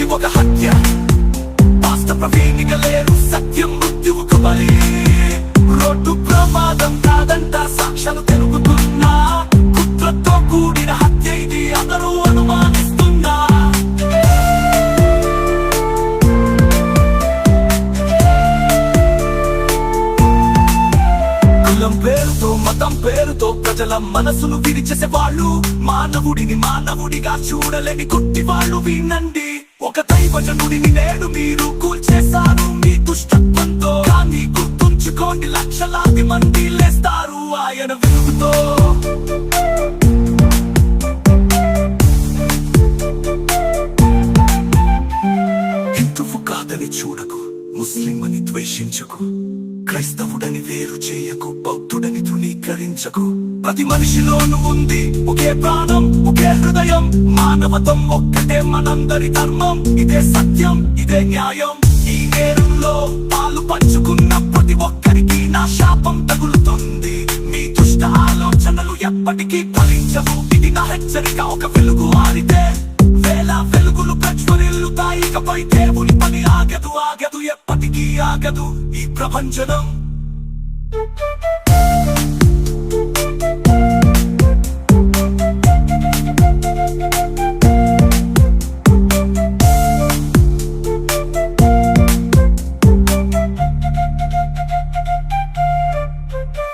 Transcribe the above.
ఇది ఒక హత్య వాస్తవ వేణిక లేరు సత్యం మృత్యువుకు బలి రోడ్డు ప్రమాదం కాదంట సాక్ష్యాలు తెలుగుతున్నా కుట్రతో కూడిన హత్య ఇది అందరూ అనుమానిస్తున్నా కులం పేరుతో మతం పేరుతో ప్రజల మనసులు విరిచేసే వాళ్ళు మానవుడిని మానవుడిగా చూడలేని కుట్టి వాళ్ళు వినండి ఒక దైవజనుడిని నేడు మీరు కూల్చేశారు మీ దుష్టత్వంతో కానీ గుర్తుంచుకోండి లక్షలాది మంది లేస్తారు ఆయన వెలుగుతో. హిందువు కాదని చూడకు ముస్లిం అని ద్వేషించకు క్రైస్తవుడని వేరు చేయకు బౌద్ధుడని ప్రతి మనిషిలోనూ ఉంది ఒకే ప్రాణం ఒకే హృదయం. మానవతం ఒక్కటే మనందరి ధర్మం. ఇదే సత్యం ఇదే న్యాయం. ఈ నేరంలో పాలు పంచుకున్న ప్రతి ఒక్కరికి నా శాపం తగులుతుంది. మీ దుష్ట ఆలోచనలు ఎప్పటికీ ఫలించవు. ఇది నా హెచ్చరిక ఒక వెలుగు ఆరితే వేల వెలుగులు ప్రజ్వరిల్లుతాయి ఇకపై దేవుని పని ఆగదు ఆగదు ఎప్పటికీ ఆగదు ఈ ప్రపంచనం